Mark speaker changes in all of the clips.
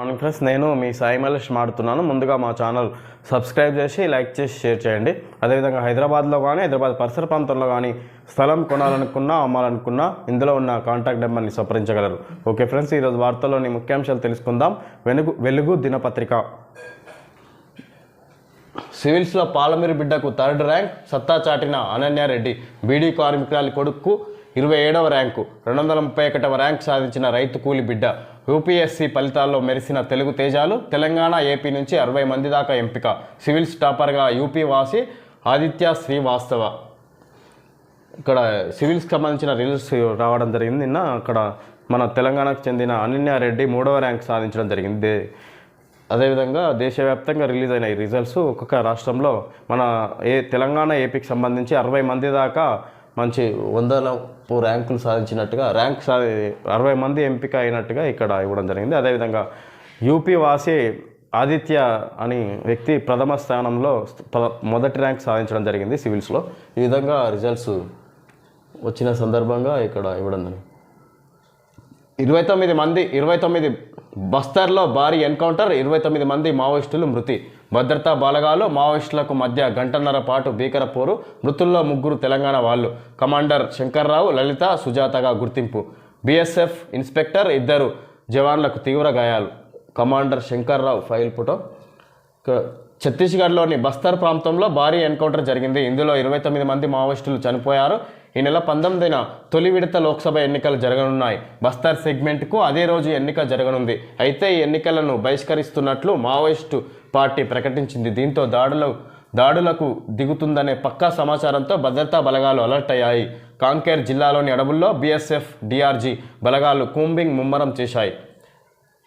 Speaker 1: Morning friends నేను మీ సాయి మలేష్ మాడుతున్నాను. ముందుగా మా ఛానల్ సబ్స్క్రైబ్ చేసి లైక్ చేసి షేర్ చేయండి. అదేవిధంగా హైదరాబాద్లో కానీ హైదరాబాద్ పరిసర ప్రాంతంలో కానీ స్థలం కొనాలనుకున్నా అమ్మాలనుకున్నా ఇందులో ఉన్న కాంటాక్ట్ నెంబర్ని సంప్రదించగలరు. ఓకే ఫ్రెండ్స్ ఈరోజు వార్తల్లోని ముఖ్యాంశాలు తెలుసుకుందాం. వెలుగు వెలుగు దినపత్రిక. సివిల్స్లో పాలమీరు బిడ్డకు థర్డ్ ర్యాంక్ సత్తా చాటిన అనన్యారెడ్డి బీడీ కార్మికురాలి కొడుకు ఇరవై ఏడవ ర్యాంకు రెండు వందల ముప్పై ఒకటవ ర్యాంక్ సాధించిన రైతు కూలి బిడ్డ. యూపీఎస్సీ ఫలితాల్లో మెరిసిన తెలుగు తేజాలు తెలంగాణ ఏపీ నుంచి అరవై మంది దాకా ఎంపిక. సివిల్స్ టాపర్గా యూపీ వాసి ఆదిత్య శ్రీవాస్తవ. ఇక్కడ సివిల్స్కి సంబంధించిన రిజల్ట్స్ రావడం జరిగింది. నిన్న అక్కడ మన తెలంగాణకు చెందిన అనన్యారెడ్డి మూడవ ర్యాంక్ సాధించడం జరిగింది. అదేవిధంగా దేశవ్యాప్తంగా రిలీజ్ అయిన ఈ రిజల్ట్స్ ఒక్కొక్క రాష్ట్రంలో మన ఏ తెలంగాణ ఏపీకి సంబంధించి అరవై మంది దాకా మంచి వందల ర్యాంకులు సాధించినట్టుగా ర్యాంక్ సాధి అరవై మంది ఎంపిక అయినట్టుగా ఇక్కడ ఇవ్వడం జరిగింది. అదేవిధంగా యూపీ వాసి ఆదిత్య అని వ్యక్తి ప్రథమ స్థానంలో మొదటి ర్యాంక్ సాధించడం జరిగింది సివిల్స్లో. ఈ విధంగా రిజల్ట్స్ వచ్చిన సందర్భంగా ఇక్కడ ఇవ్వడం జరిగింది. ఇరవై తొమ్మిది మంది ఇరవై తొమ్మిది బస్తర్లో భారీ ఎన్కౌంటర్ ఇరవై తొమ్మిది మంది మావోయిస్టులు మృతి. భద్రతా బలగాలు మావోయిస్టులకు మధ్య గంటన్నర పాటు భీకర పోరు. మృతుల్లో ముగ్గురు తెలంగాణ వాళ్ళు. కమాండర్ శంకర్రావు లలిత సుజాతగా గుర్తింపు. బీఎస్ఎఫ్ ఇన్స్పెక్టర్ ఇద్దరు జవాన్లకు తీవ్ర గాయాలు. కమాండర్ శంకర్రావు ఫైల్ పుటో ఛత్తీస్గఢ్లోని బస్తర్ ప్రాంతంలో భారీ ఎన్కౌంటర్ జరిగింది. ఇందులో ఇరవై తొమ్మిది మంది మావోయిస్టులు చనిపోయారు. ఈ నెల పంతొమ్మిదిన తొలి విడత లోక్సభ ఎన్నికలు జరగనున్నాయి. బస్తర్ సెగ్మెంట్కు అదే రోజు ఎన్నిక జరగనుంది. అయితే ఈ ఎన్నికలను బహిష్కరిస్తున్నట్లు మావోయిస్టు పార్టీ ప్రకటించింది. దీంతో దాడులు దాడులకు దిగుతుందనే పక్కా సమాచారంతో భద్రతా బలగాలు అలర్ట్ అయ్యాయి. కాంకేర్ జిల్లాలోని అడవుల్లో బీఎస్ఎఫ్ డిఆర్జీ బలగాలు కూంబింగ్ ముమ్మరం చేశాయి.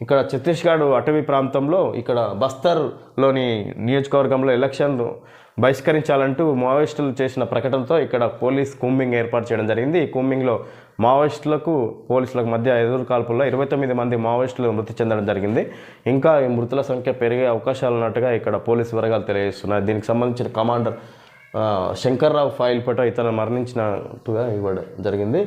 Speaker 1: ఇక్కడ ఛత్తీస్గఢ్ అటవీ ప్రాంతంలో ఇక్కడ బస్తర్లోని నియోజకవర్గంలో ఎలక్షన్లు బహిష్కరించాలంటూ మావోయిస్టులు చేసిన ప్రకటనతో ఇక్కడ పోలీస్ కూంబింగ్ ఏర్పాటు చేయడం జరిగింది. ఈ కూంబింగ్లో మావోయిస్టులకు పోలీసులకు మధ్య ఎదురు కాల్పుల్లో ఇరవై తొమ్మిది మంది మావోయిస్టులు మృతి చెందడం జరిగింది. ఇంకా ఈ మృతుల సంఖ్య పెరిగే అవకాశాలు ఉన్నట్టుగా ఇక్కడ పోలీసు వర్గాలు తెలియజేస్తున్నాయి దీనికి సంబంధించిన కమాండర్ శంకర్రావు ఫైల్ పట ఇతను మరణించినట్టుగా ఇవ్వడం జరిగింది.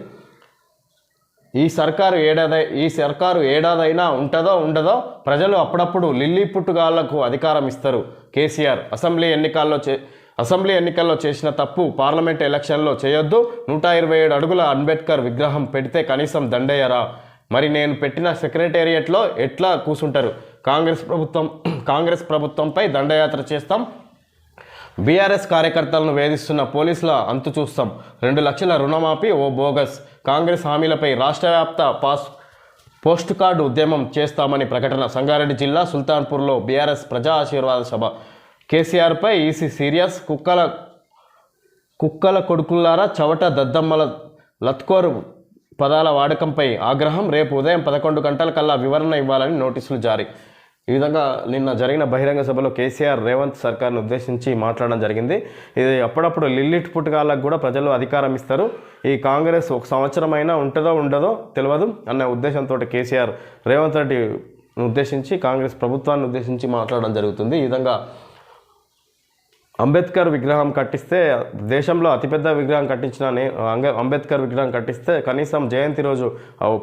Speaker 1: ఈ సర్కారు ఏడాది ఈ సర్కారు ఏడాదైనా ఉంటుందో ఉండదో ప్రజలు అప్పుడప్పుడు లిల్లీ పుట్టుగాళ్ళకు అధికారం ఇస్తారు. కేసీఆర్ అసెంబ్లీ ఎన్నికల్లో చే అసెంబ్లీ ఎన్నికల్లో చేసిన తప్పు పార్లమెంట్ ఎలక్షన్లో చేయొద్దు. నూట ఇరవై ఏడు అడుగుల అంబేద్కర్ విగ్రహం పెడితే కనీసం దండయ్యరా మరి నేను పెట్టిన సెక్రటేరియట్లో ఎట్లా కూసుంటారు? కాంగ్రెస్ ప్రభుత్వం కాంగ్రెస్ ప్రభుత్వంపై దండయాత్ర చేస్తాం. బీఆర్ఎస్ కార్యకర్తలను వేధిస్తున్న పోలీసుల అంతు చూస్తాం. రెండు లక్షల రుణమాఫీ ఓ బోగస్. కాంగ్రెస్ హామీలపై రాష్ట్ర వ్యాప్త పాస్ పోస్ట్ కార్డు ఉద్యమం చేస్తామని ప్రకటన. సంగారెడ్డి జిల్లా సుల్తాన్పూర్లో బీఆర్ఎస్ ప్రజా ఆశీర్వాద సభ. కేసీఆర్పై ఈసీ సీరియస్ కుక్కల కుక్కల కొడుకుల్లారా చవట దద్దమ్మల లత్కోరు పదాల వాడకంపై ఆగ్రహం. రేపు ఉదయం పదకొండు గంటల కల్లా వివరణ ఇవ్వాలని నోటీసులు జారీ. ఈ విధంగా నిన్న జరిగిన బహిరంగ సభలో కేసీఆర్ రేవంత్ సర్కార్ను ఉద్దేశించి మాట్లాడడం జరిగింది. ఇది అప్పుడప్పుడు లిల్లిట్ పుట్టుకాలకు కూడా ప్రజలు అధికారం ఇస్తారు. ఈ కాంగ్రెస్ ఒక సంవత్సరమైనా ఉంటుందో ఉండదో తెలియదు అన్న ఉద్దేశంతో కేసీఆర్ రేవంత్ రెడ్డిని ఉద్దేశించి కాంగ్రెస్ ప్రభుత్వాన్ని ఉద్దేశించి మాట్లాడడం జరుగుతుంది. ఈ విధంగా అంబేద్కర్ విగ్రహం కట్టిస్తే దేశంలో అతిపెద్ద విగ్రహం కట్టించిన అంగ అంబేద్కర్ విగ్రహం కట్టిస్తే కనీసం జయంతి రోజు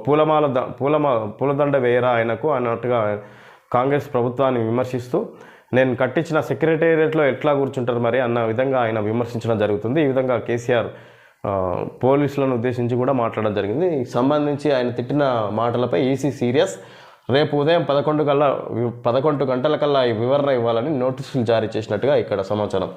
Speaker 1: పూలమాల ద- పూలమా పూలదండ వేయరా ఆయనకు అన్నట్టుగా కాంగ్రెస్ ప్రభుత్వాన్ని విమర్శిస్తూ నేను కట్టించిన సెక్రటేరియట్లో ఎట్లా కూర్చుంటారు మరి అన్న విధంగా ఆయన విమర్శించడం జరుగుతుంది. ఈ విధంగా కేసీఆర్ పోలీసులను ఉద్దేశించి కూడా మాట్లాడడం జరిగింది. సంబంధించి ఆయన తిట్టిన మాటలపై ఈసీ సీరియస్ రేపు ఉదయం పదకొండు కల్లా పదకొండు గంటల కల్లా ఈ వివరణ ఇవ్వాలని నోటీసులు జారీ చేసినట్టుగా ఇక్కడ సమాచారం.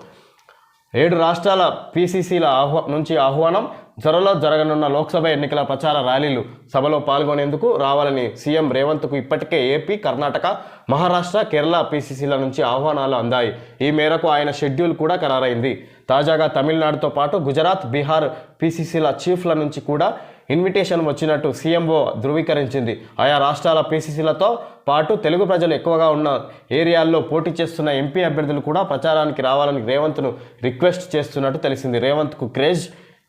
Speaker 1: ఏడు రాష్ట్రాల పీసీసీల ఆహ్వా నుంచి ఆహ్వానం త్వరలో జరగనున్న లోక్సభ ఎన్నికల ప్రచార ర్యాలీలు సభలో పాల్గొనేందుకు రావాలని సీఎం రేవంత్కు ఇప్పటికే ఏపీ కర్ణాటక మహారాష్ట్ర కేరళ పీసీసీల నుంచి ఆహ్వానాలు అందాయి. ఈ మేరకు ఆయన షెడ్యూల్ కూడా ఖరారైంది. తాజాగా తమిళనాడుతో పాటు గుజరాత్ బీహార్ పీసీసీల చీఫ్ల నుంచి కూడా ఇన్విటేషన్ వచ్చినట్టు సీఎంఓ ధృవీకరించింది. ఆయా రాష్ట్రాల పీసీసీలతో పాటు తెలుగు ప్రజలు ఎక్కువగా ఉన్న ఏరియాల్లో పోటీ చేస్తున్న ఎంపీ అభ్యర్థులు కూడా ప్రచారానికి రావాలని రేవంత్ను రిక్వెస్ట్ చేస్తున్నట్టు తెలిసింది. రేవంత్కు క్రేజ్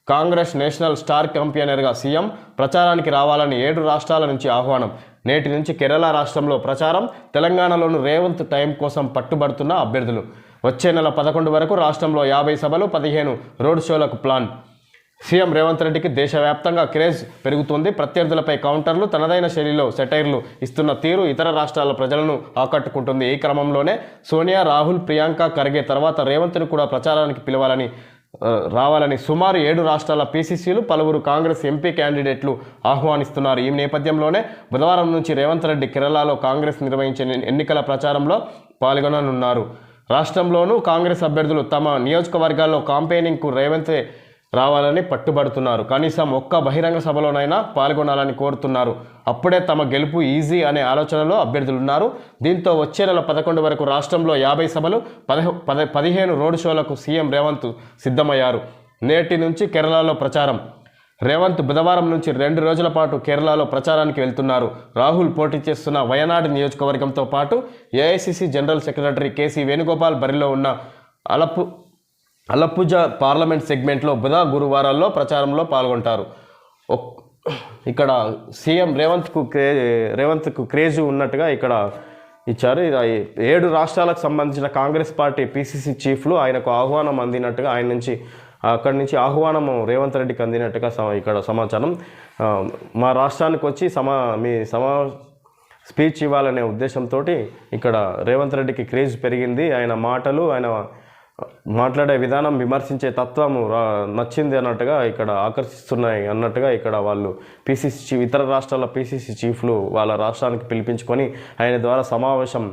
Speaker 1: కాంగ్రెస్ నేషనల్ స్టార్ క్యాంపియనర్గా సీఎం ప్రచారానికి రావాలని ఏడు రాష్ట్రాల నుంచి ఆహ్వానం. నేటి నుంచి కేరళ రాష్ట్రంలో ప్రచారం తెలంగాణలోను రేవంత్ టైం కోసం పట్టుబడుతున్న అభ్యర్థులు. వచ్చే నెల పదకొండు వరకు రాష్ట్రంలో యాభై సభలు పదిహేను రోడ్ షోలకు ప్లాన్. సీఎం రేవంత్ రెడ్డికి దేశవ్యాప్తంగా క్రేజ్ పెరుగుతుంది. ప్రత్యర్థులపై కౌంటర్లు తనదైన శైలిలో సెటైర్లు ఇస్తున్న తీరు ఇతర రాష్ట్రాల ప్రజలను ఆకట్టుకుంటుంది. ఈ క్రమంలోనే సోనియా రాహుల్ ప్రియాంక ఖర్గే తర్వాత రేవంత్ను కూడా ప్రచారానికి పిలవాలని రావాలని సుమారు ఏడు రాష్ట్రాల పీసీసీలు పలువురు కాంగ్రెస్ ఎంపీ క్యాండిడేట్లు ఆహ్వానిస్తున్నారు. ఈ నేపథ్యంలోనే బుధవారం నుంచి రేవంత్ రెడ్డి కేరళలో కాంగ్రెస్ నిర్వహించే ఎన్నికల ప్రచారంలో పాల్గొననున్నారు. రాష్ట్రంలోనూ కాంగ్రెస్ అభ్యర్థులు తమ నియోజకవర్గాల్లో కాంపెయినింగ్కు రేవంత్ రావాలని పట్టుబడుతున్నారు. కనీసం ఒక్క బహిరంగ సభలోనైనా పాల్గొనాలని కోరుతున్నారు. అప్పుడే తమ గెలుపు ఈజీ అనే ఆలోచనలో అభ్యర్థులు ఉన్నారు దీంతో వచ్చే నెల పదకొండు వరకు రాష్ట్రంలో యాభై సభలు పదహ పద పదిహేను రోడ్ షోలకు సీఎం రేవంత్ సిద్ధమయ్యారు. నేటి నుంచి కేరళలో ప్రచారం. రేవంత్ బుధవారం నుంచి రెండు రోజుల పాటు కేరళలో ప్రచారానికి వెళ్తున్నారు. రాహుల్ పోటీ చేస్తున్న వయనాడు నియోజకవర్గంతో పాటు AICC general secretary KC Venugopal బరిలో ఉన్న అలపు అలప్పుజ పార్లమెంట్ సెగ్మెంట్లో బుధ గురువారాల్లో ప్రచారంలో పాల్గొంటారు. ఇక్కడ సీఎం రేవంత్కు క్రే రేవంత్కు క్రేజ్ ఉన్నట్టుగా ఇక్కడ ఇచ్చారు. ఏడు రాష్ట్రాలకు సంబంధించిన కాంగ్రెస్ పార్టీ పిసిసి చీఫ్లు ఆయనకు ఆహ్వానం అందినట్టుగా ఆయన నుంచి అక్కడి నుంచి ఆహ్వానము రేవంత్ రెడ్డికి అందినట్టుగా ఇక్కడ సమాచారం. మా రాష్ట్రానికి వచ్చి సమా మీ సమా స్పీచ్ ఇవ్వాలనే ఉద్దేశంతో ఇక్కడ రేవంత్ రెడ్డికి క్రేజ్ పెరిగింది. ఆయన మాటలు ఆయన మాట్లాడే విధానం విమర్శించే తత్వము రా నచ్చింది అన్నట్టుగా ఇక్కడ ఆకర్షిస్తున్నాయి అన్నట్టుగా ఇక్కడ వాళ్ళు పీసీసీ చీఫ్ ఇతర రాష్ట్రాల పీసీసీ చీఫ్లు వాళ్ళ రాష్ట్రానికి పిలిపించుకొని ఆయన ద్వారా సమావేశం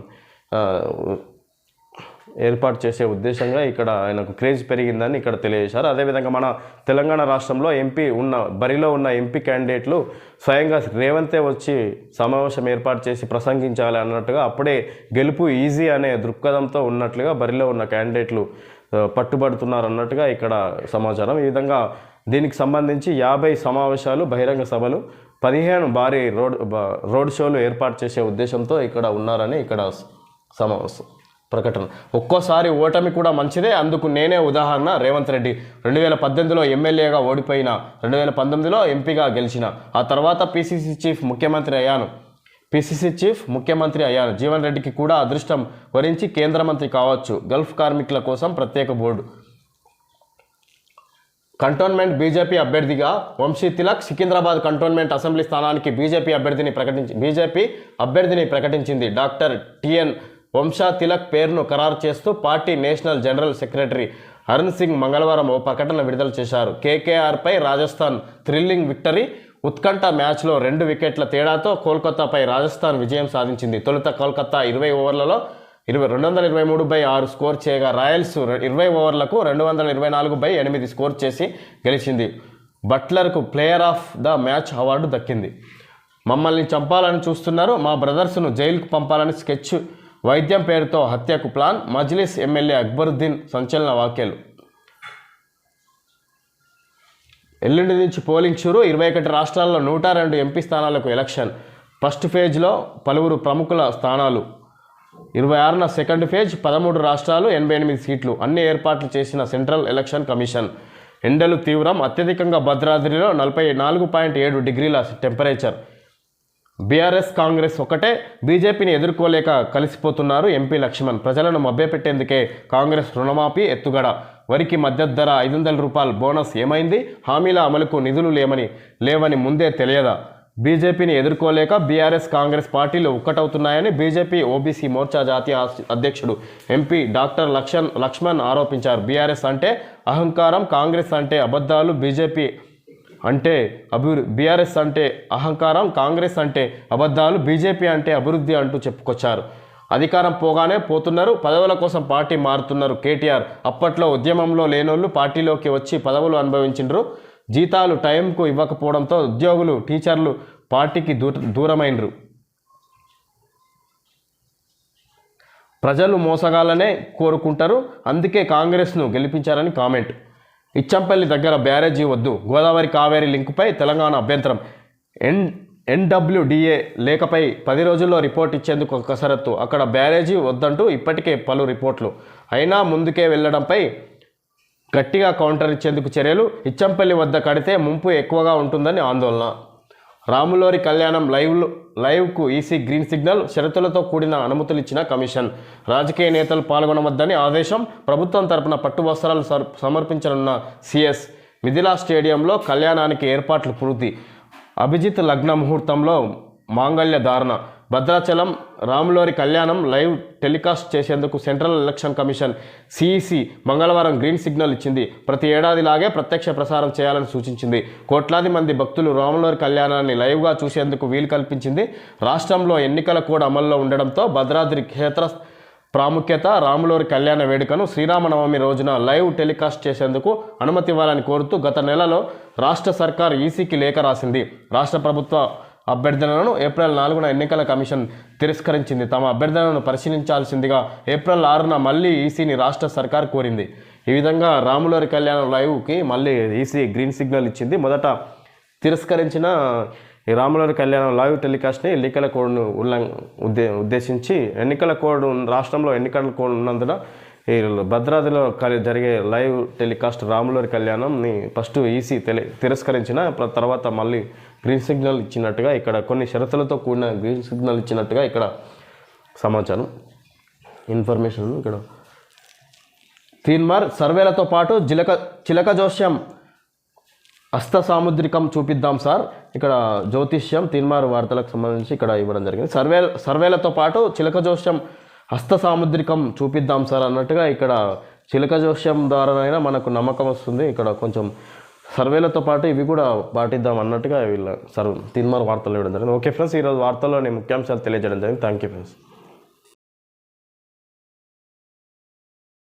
Speaker 1: ఏర్పాటు చేసే ఉద్దేశంగా ఇక్కడ ఆయనకు క్రేజ్ పెరిగిందని ఇక్కడ తెలియజేశారు. అదేవిధంగా మన తెలంగాణ రాష్ట్రంలో ఎంపీ ఉన్న బరిలో ఉన్న ఎంపీ క్యాండిడేట్లు స్వయంగా రేవంతే వచ్చి సమావేశం ఏర్పాటు చేసి ప్రసంగించాలి అన్నట్టుగా అప్పుడే గెలుపు ఈజీ అనే దృక్పథంతో ఉన్నట్లుగా బరిలో ఉన్న క్యాండిడేట్లు పట్టుబడుతున్నారు అన్నట్టుగా ఇక్కడ సమాచారం. ఈ విధంగా దీనికి సంబంధించి యాభై సమావేశాలు బహిరంగ సభలు పదిహేను భారీ రోడ్ రోడ్ షోలు ఏర్పాటు చేసే ఉద్దేశంతో ఇక్కడ ఉన్నారని ఇక్కడ సమావేశం. ప్రకటన. ఒక్కోసారి ఓటమి కూడా మంచిదే అందుకు నేనే ఉదాహరణ రేవంత్ రెడ్డి. రెండు వేల పద్దెనిమిదిలో ఎమ్మెల్యేగా ఓడిపోయిన రెండు వేల పంతొమ్మిదిలో ఎంపీగా గెలిచిన ఆ తర్వాత పిసిసి చీఫ్ ముఖ్యమంత్రి అయ్యాను. పీసీసీ చీఫ్ ముఖ్యమంత్రి అయ్యాను. జీవన్ రెడ్డికి కూడా అదృష్టం వరించి కేంద్ర మంత్రి కావచ్చు. గల్ఫ్ కార్మికుల కోసం ప్రత్యేక బోర్డు. కంటోన్మెంట్ బీజేపీ అభ్యర్థిగా వంశీ తిలక్ సికింద్రాబాద్ కంటోన్మెంట్ అసెంబ్లీ స్థానానికి బీజేపీ అభ్యర్థిని ప్రకటించి బీజేపీ అభ్యర్థిని ప్రకటించింది డాక్టర్ టిఎన్ వంశా తిలక్ పేరును ఖరారు చేస్తూ party national general secretary Arun Singh మంగళవారం ఓ ప్రకటన విడుదల చేశారు. కేకేఆర్పై రాజస్థాన్ థ్రిల్లింగ్ విక్టరీ ఉత్కంఠ మ్యాచ్లో రెండు వికెట్ల తేడాతో కోల్కతాపై రాజస్థాన్ విజయం సాధించింది. తొలుత కోల్కతా ఇరవై ఓవర్లలో ఇరవై రెండు వందల ఇరవై మూడు బై ఆరు స్కోర్ చేయగా రాయల్స్ ఇరవై ఓవర్లకు రెండు వందల ఇరవై నాలుగు బై ఎనిమిది స్కోర్ చేసి గెలిచింది. బట్లర్కు player of the match award దక్కింది. మమ్మల్ని చంపాలని చూస్తున్నారు. మా బ్రదర్స్ను జైలుకు పంపాలని స్కెచ్ వైద్యం పేరుతో హత్యకు ప్లాన్ మజ్లిస్ ఎమ్మెల్యే అక్బరుద్దీన్ సంచలన వ్యాఖ్యలు. ఎల్లుండి నుంచి పోలింగ్ షురు ఇరవై ఒకటి రాష్ట్రాల్లో నూట రెండు ఎంపీ స్థానాలకు ఎలక్షన్. ఫస్ట్ ఫేజ్లో పలువురు ప్రముఖుల స్థానాలు. ఇరవై ఆరున సెకండ్ ఫేజ్ పదమూడు రాష్ట్రాలు ఎనభై ఎనిమిది సీట్లు. అన్ని ఏర్పాట్లు చేసిన సెంట్రల్ ఎలక్షన్ కమిషన్. ఎండలు తీవ్రం అత్యధికంగా భద్రాద్రిలో నలభై నాలుగు పాయింట్ ఏడు డిగ్రీల టెంపరేచర్. బీఆర్ఎస్ కాంగ్రెస్ ఒకటే బీజేపీని ఎదుర్కోలేక కలిసిపోతున్నారు ఎంపీ లక్ష్మణ్. ప్రజలను మభ్యపెట్టేందుకే కాంగ్రెస్ రుణమాఫీ ఎత్తుగడ. వరికి మద్దతు ధర ఐదు వందల రూపాయల బోనస్ ఏమైంది? హామీల అమలుకు నిధులు లేమని లేవని ముందే తెలియదా? బీజేపీని ఎదుర్కోలేక బీఆర్ఎస్ కాంగ్రెస్ పార్టీలు ఒక్కటవుతున్నాయని బీజేపీ ఓబీసీ మోర్చా జాతీయ అధ్యక్షుడు ఎంపీ డాక్టర్ లక్ష్మణ్ లక్ష్మణ్ ఆరోపించారు. బీఆర్ఎస్ అంటే అహంకారం కాంగ్రెస్ అంటే అబద్ధాలు బీజేపీ అంటే అభివృద్ధి బీఆర్ఎస్ అంటే అహంకారం కాంగ్రెస్ అంటే అబద్ధాలు బీజేపీ అంటే అభివృద్ధి అంటూ చెప్పుకొచ్చారు. అధికారం పోగానే పోతున్నారు పదవుల కోసం పార్టీ మారుతున్నారు. కేటీఆర్ అప్పట్లో ఉద్యమంలో లేనోళ్ళు పార్టీలోకి వచ్చి పదవులు అనుభవించిండ్రు. జీతాలు టైంకు ఇవ్వకపోవడంతో ఉద్యోగులు టీచర్లు పార్టీకి దూర దూరమైనరు ప్రజలు మోసగాలనే కోరుకుంటారు. అందుకే కాంగ్రెస్ను గెలిపించారని కామెంట్. ఇచ్చంపల్లి దగ్గర బ్యారేజీ వద్దు. గోదావరి కావేరి లింకుపై తెలంగాణ అభ్యంతరం. ఎన్ ఎన్డబ్ల్యూడిఏ లేఖపై పది రోజుల్లో రిపోర్ట్ ఇచ్చేందుకు కసరత్తు. అక్కడ బ్యారేజీ వద్దంటూ ఇప్పటికే పలు రిపోర్ట్లు. అయినా ముందుకే వెళ్ళడంపై గట్టిగా కౌంటర్ ఇచ్చేందుకు చర్యలు. ఇచ్చంపల్లి వద్ద కడితే ముంపు ఎక్కువగా ఉంటుందని ఆందోళన. రాములోరి కళ్యాణం లైవ్ లైవ్కు ఈసీ గ్రీన్ సిగ్నల్ షరతులతో కూడిన అనుమతులు ఇచ్చిన కమిషన్. రాజకీయ నేతలు పాల్గొనవద్దని ఆదేశం ప్రభుత్వం తరపున పట్టు వస్త్రాలు సర్- సమర్పించనున్న సిఎస్ మిథిలా స్టేడియంలో కళ్యాణానికి ఏర్పాట్లు పూర్తి. అభిజిత్ లగ్న ముహూర్తంలో మాంగళ్య ధారణ. భద్రాచలం రాములోరి కళ్యాణం లైవ్ టెలికాస్ట్ చేసేందుకు సెంట్రల్ ఎలక్షన్ కమిషన్ సిఈసి మంగళవారం గ్రీన్ సిగ్నల్ ఇచ్చింది. ప్రతి ఏడాదిలాగే ప్రత్యక్ష ప్రసారం చేయాలని సూచించింది. కోట్లాది మంది భక్తులు రాములోరి కళ్యాణాన్ని లైవ్గా చూసేందుకు వీలు కల్పించింది. రాష్ట్రంలో ఎన్నికల కోడ్ అమల్లో ఉండడంతో భద్రాద్రి క్షేత్ర ప్రాముఖ్యత రాములోరి కళ్యాణ వేడుకను శ్రీరామనవమి రోజున లైవ్ టెలికాస్ట్ చేసేందుకు అనుమతి ఇవ్వాలని కోరుతూ గత నెలలో రాష్ట్ర సర్కార్ ఈసీకి లేఖ రాసింది. రాష్ట్ర ప్రభుత్వ అభ్యర్థనలను ఏప్రిల్ నాలుగున ఎన్నికల కమిషన్ తిరస్కరించింది. తమ అభ్యర్థనలను పరిశీలించాల్సిందిగా ఏప్రిల్ ఆరున మళ్ళీ ఈసీని రాష్ట్ర సర్కార్ కోరింది. ఈ విధంగా రాములోరి కళ్యాణం లైవ్కి మళ్ళీ ఈసీ గ్రీన్ సిగ్నల్ ఇచ్చింది. మొదట తిరస్కరించిన ఈ రాములవారి కళ్యాణం లైవ్ టెలికాస్ట్ని ఎన్నికల కోడ్ను ఉల్లంఘ ఉద్దే ఉద్దేశించి ఎన్నికల కోడ్ రాష్ట్రంలో ఎన్నికల కోడ్ ఉన్నందున ఈ భద్రాద్రిలో జరిగే లైవ్ టెలికాస్ట్ రాములవారి కళ్యాణంని ఫస్ట్ ఈసీ తెలి తిరస్కరించిన తర్వాత మళ్ళీ గ్రీన్ సిగ్నల్ ఇచ్చినట్టుగా ఇక్కడ కొన్ని షరతులతో కూడిన గ్రీన్ సిగ్నల్ ఇచ్చినట్టుగా ఇక్కడ సమాచారం ఇన్ఫర్మేషన్ ఇక్కడ. తీన్మార్ సర్వేలతో పాటు జిలక చిలక జోస్యం హస్త సాముద్రికం చూపిద్దాం సార్. ఇక్కడ జ్యోతిష్యం తీన్మార్ వార్తలకు సంబంధించి ఇక్కడ ఇవ్వడం జరిగింది. సర్వే సర్వేలతో పాటు చిలక జోస్యం హస్త సాముద్రికం చూపిద్దాం సార్ అన్నట్టుగా ఇక్కడ చిలక జోస్యం ద్వారానైనా మనకు నమ్మకం వస్తుంది. ఇక్కడ కొంచెం సర్వేలతో పాటు ఇవి కూడా పాటిద్దాం అన్నట్టుగా వీళ్ళ సర్వ్ తిన్మార్ వార్తలు ఇవ్వడం జరిగింది. ఓకే ఫ్రెండ్స్ ఈరోజు వార్తల్లో నేను ముఖ్యాంశాలు తెలియజేయడం జరిగింది. Thank you friends.